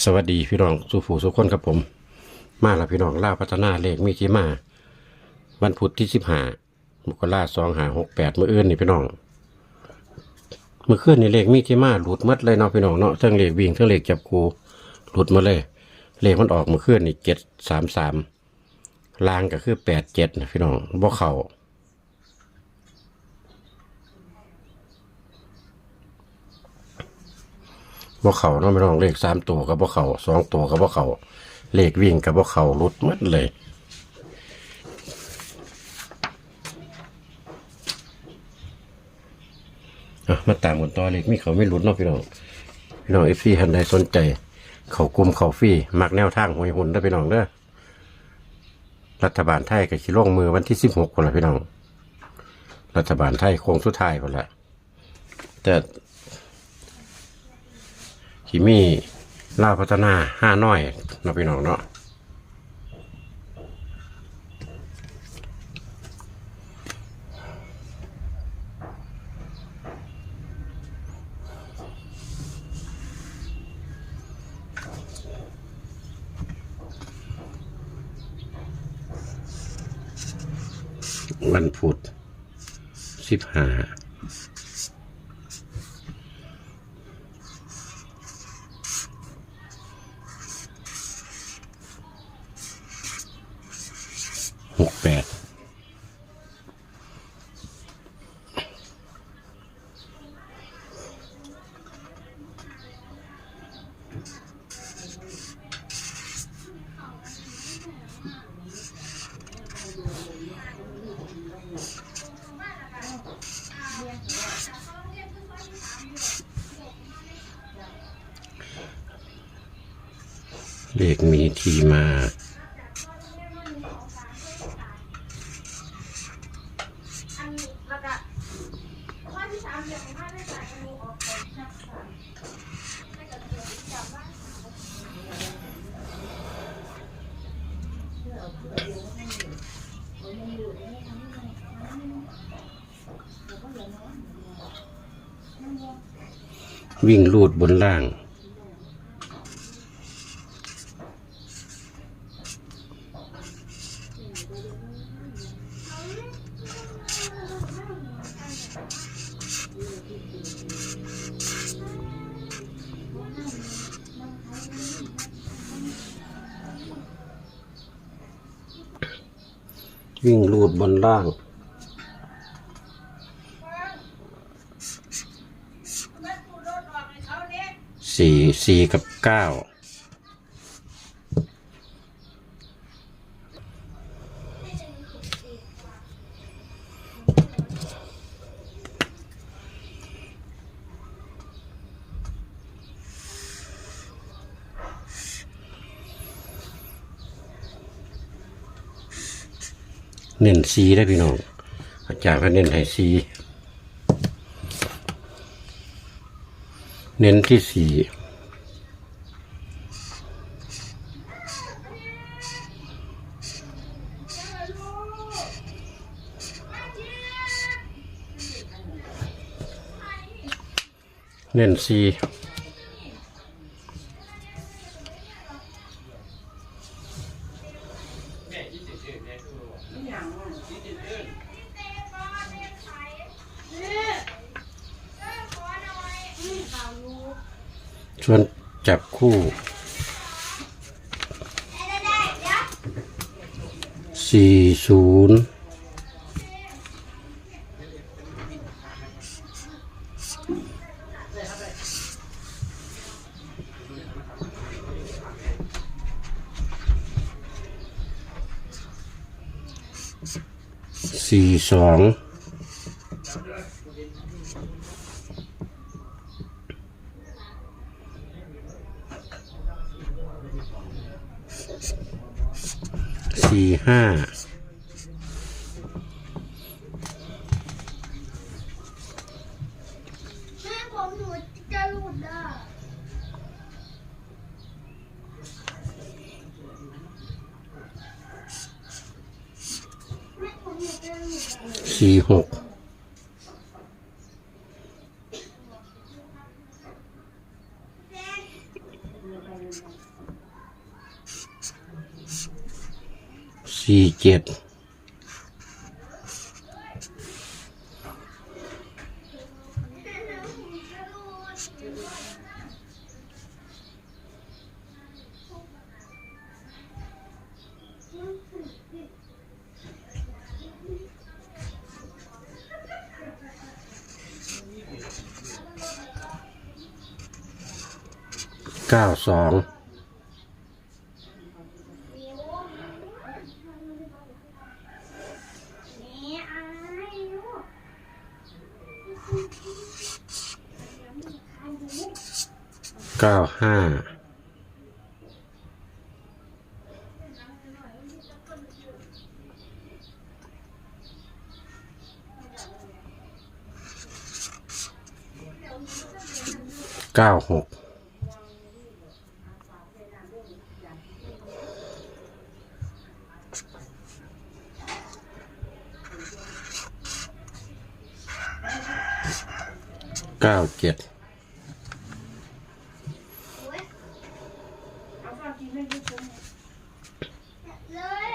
สวัสดีพี่น้องสุผูสุคนครับผม มาแล้วพี่น้องล่าพัฒนาเลขมีที่มา วันพุธที่สิบห้ามกราสองหาหกแปดเมื่ออื่นนี่พี่น้อง เมื่อคืนนี่เลขมีที่มาหลุดหมดเลยเนาะพี่น้องเนาะทั้งเลขวิ่งทั้งเลขจับคูหลุดมาเลย เลขมันออกเมื่อคืนนี่เจ็ดสามสามลางก็คือแปดเจ็ดนะพี่น้องบ่เข่า บ่เขาเนาะไม่ต้องเลขสามตัวกับบ่เขาสองตัวกับบ่เขาเลขวิ่งกับบ่เขารุดหมดเลยมาตามกันต่อเลขมีเขาไม่รุดเนาะพี่น้องพี่น้องเอฟซีทันใดสนใจ เขากลุ่มเขาฟรีมักแนวทางหวยหุ่นได้พี่น้องเด้อรัฐบาลไทยกับชิลงมือวันที่สิบหกคนละพี่น้อง รัฐบาลไทยโค้งสุดท้ายคนละแต่ ที่มีล่าวพัฒนาห้าน้อยเนาะพี่น้องเนาะวันพุธสิบห้า ดี๋ยวจับว่าวิ่งลูดบนล่าง วิ่งลูดบนล่าง สี่สี่กับเก้า เน้นสีได้พี่น้องอาจารย์ก็เน้นให้สีเน้นที่สีเน้นสี ชวนจับคู่สี่ศูนย์สี่สอง สี่ห้าแม่ผมหนูจะหลุดอะแม่ผมหนูจะหลุดอะ สี่หก สี่เจ็ดเก้าสอง นี่อายลูก เก้าห้าเก้าหกเก้าเจ็ด เอาข้าวกินไม่ได้คุ้มเลย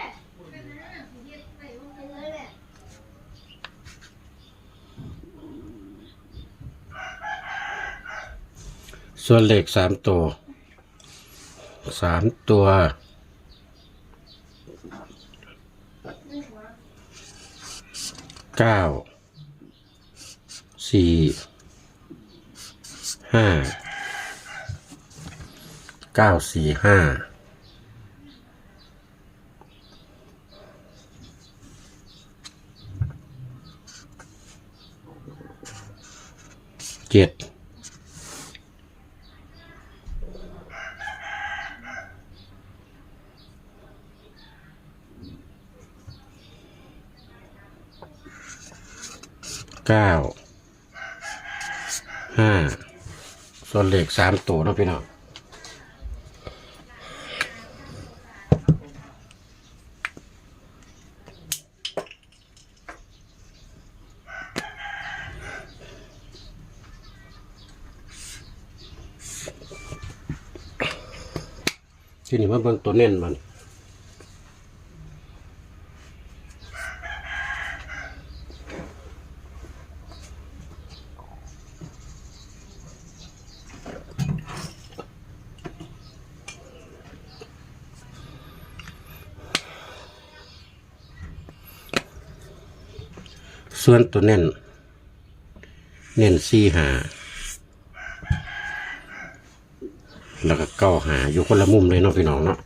เลยแหละ ส่วนเลขสามตัวสามตัวเก้าสี่ห้าเก้าสี่ห้าเจ็ด เก้าห้าส่วนเหลขสามตัวนะพี่น้องที่นี่มาเบิ่งตัวเน้นมัน ส่วนตัวเน้น เน้นสี่หาแล้วก็เก้าหาอยู่คนละมุมเลยเนาะพี่น้องเนาะ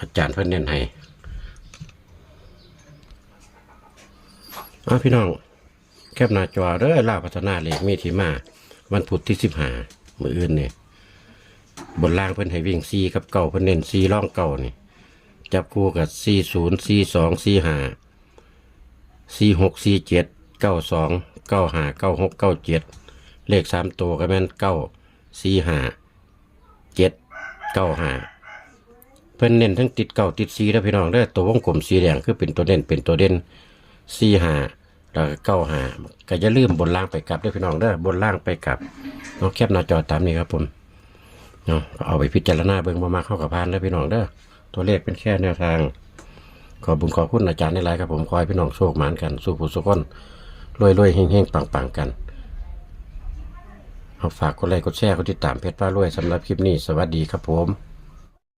อาจารย์เพิ่นเน้นให้อาพี่น้อง แคบหน้าจอเด้อล่าพัฒนาเลขมีที่มา วันพุธที่สิบหามืออื่นเนี่ยบนล่างเพิ่นให้วิ่งซีกับเก่าเพิ่นเน้นซีร่องเก่านี่จับคู่กับซีศูนย์ซีสองซีหา ซีหกซีเจ็ดเก้าสองเก้าห้าเก้าหกเก้าเจ็ดเลขสามตัวก็แม่นเก้าซีหาเจ็ดเก้าห้าเพิ่นเน้นทั้งติดเก้าติดสีแล้วพี่น้องเด้อตัววงกลมสีแดงคือเป็นตัวเด่นเป็นตัวเด่นสี่ห้าแล้วก็เก้าห้าก็จะลืมบนล่างไปกลับเด้อพี่น้องเด้อบนล่างไปกลับน้องแคบหน้าจอตามนี้ครับผมเนาะเอาไปพิจารณาเบิ่งบ่มาเข้ากับพานเด้อพี่น้องเด้อตัวเลขเป็นแค่แนวทาง ขอบุญขอบคุณอาจารย์ในไลน์ครับผม ขอให้พี่น้องโชคหมานกัน สู้ผู้สุขคนรวยรวยเฮงเฮงปังปังๆกันเอาฝากกดไลค์กดแชร์กดติดตามเพจป้ารวยสำหรับคลิปนี้ สวัสดีครับผม